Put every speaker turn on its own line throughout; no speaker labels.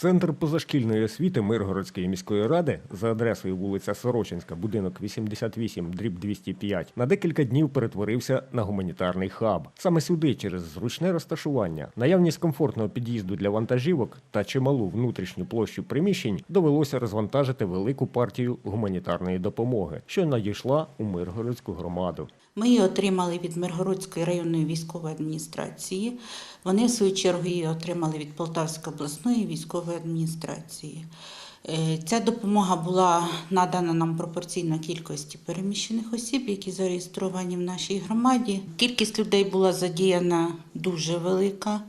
Центр позашкільної освіти Миргородської міської ради за адресою вулиця Сорочинська, будинок 88, дріб 205, на декілька днів перетворився на гуманітарний хаб. Саме сюди, через зручне розташування, наявність комфортного під'їзду для вантажівок та чималу внутрішню площу приміщень довелося розвантажити велику партію гуманітарної допомоги, що надійшла у Миргородську громаду.
Ми її отримали від Миргородської районної військової адміністрації. Вони, в свою чергу, її отримали від Полтавської обласної військової адміністрації. Е, Ця допомога була надана нам пропорційно кількості переміщених осіб, які зареєстровані в нашій громаді. Кількість людей була задіяна дуже велика.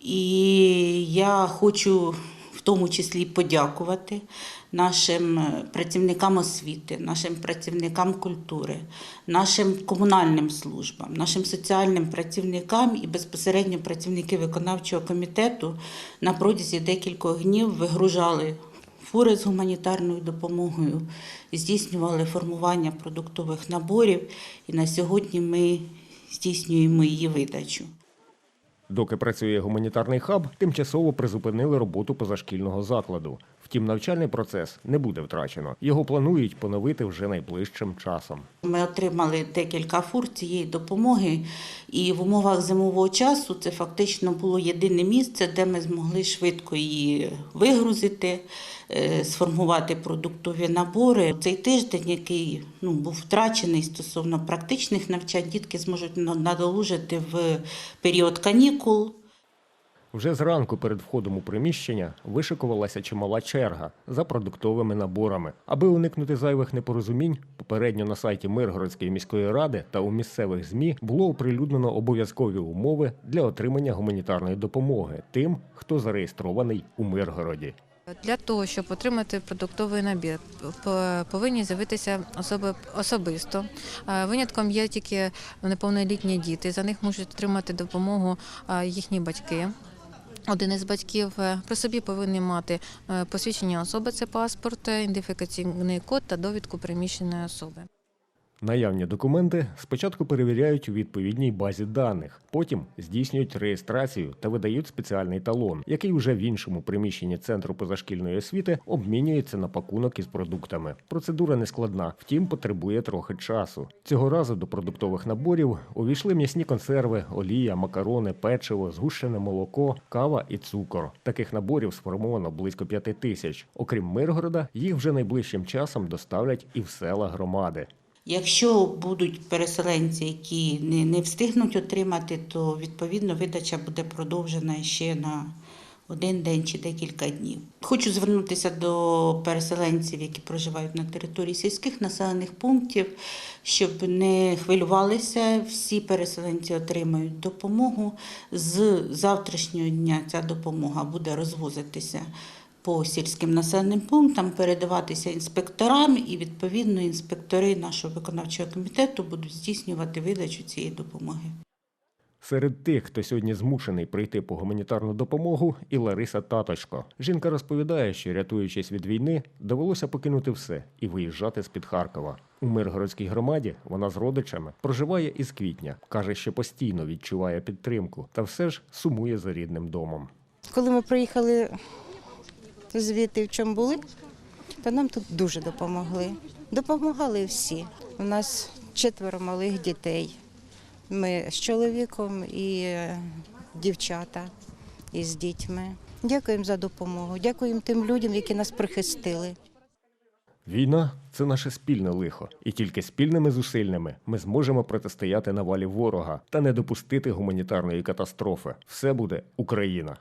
І я хочу тому числі подякувати нашим е, працівникам освіти, нашим працівникам культури, нашим комунальним службам, нашим соціальним працівникам і безпосередньо працівники виконавчого комітету на протязі декількох днів вигружали фури з гуманітарною допомогою, здійснювали формування продуктових наборів, і на сьогодні ми здійснюємо її видачу.
Доки працює гуманітарний хаб, тимчасово призупинили роботу позашкільного закладу. Втім, навчальний процес не буде втрачено. Його планують поновити вже найближчим часом.
Ми отримали декілька фур цієї допомоги, і в умовах зимового часу це фактично було єдине місце, де ми змогли швидко її вигрузити, е, сформувати продуктові набори. Цей тиждень, який ну, був втрачений стосовно практичних навчань, дітки зможуть надолужити в період канікул.
Вже зранку перед входом у приміщення вишикувалася чимала черга за продуктовими наборами. Аби уникнути зайвих непорозумінь, попередньо на сайті Миргородської міської ради та у місцевих ЗМІ було оприлюднено обов'язкові умови для отримання гуманітарної допомоги тим, хто зареєстрований у Миргороді.
Для того, щоб отримати продуктовий набір, повинні з'явитися особи особисто. Е, Винятком є тільки неповнолітні діти. За них можуть отримати допомогу е, їхні батьки. Один із батьків е, при собі повинні мати посвідчення особи, це паспорт, ідентифікаційний код та довідку приміщеної особи.
Наявні документи спочатку перевіряють у відповідній базі даних, потім здійснюють реєстрацію та видають спеціальний талон, який уже в іншому приміщенні центру позашкільної освіти обмінюється на пакунок із продуктами. Процедура не складна, втім потребує трохи часу. Цього разу до продуктових наборів увійшли м'ясні консерви, олія, макарони, печиво, згущене молоко, кава і цукор. Таких наборів сформовано близько п'яти тисяч. Окрім Миргорода, їх вже найближчим часом доставлять і в села громади.
Якщо будуть переселенці, які не, не встигнуть отримати, то відповідно видача буде продовжена ще на один день чи декілька днів. Хочу звернутися до переселенців, які проживають на території сільських населених пунктів, щоб не хвилювалися. Всі переселенці отримають допомогу. З завтрашнього дня ця допомога буде розвозитися по сільським населеним пунктам, передаватися інспекторам, і відповідно інспектори нашого виконавчого комітету будуть здійснювати видачу цієї допомоги.
Серед тих, хто сьогодні змушений прийти по гуманітарну допомогу, і Лариса Таточко. Жінка розповідає, що рятуючись від війни, довелося покинути все і виїжджати з-під Харкова. У Миргородській громаді вона з родичами проживає із квітня. каже, що постійно відчуває підтримку, та все ж сумує за рідним домом.
Коли ми приїхали звідти, в чому були, то нам тут дуже допомогли. Допомагали всі. У нас четверо малих дітей. Ми з чоловіком і е, дівчата із дітьми. Дякуємо за допомогу. Дякуємо тим людям, які нас прихистили.
Війна це наше спільне лихо, і тільки спільними зусиллями ми зможемо протистояти навалі ворога та не допустити гуманітарної катастрофи. Все буде Україна.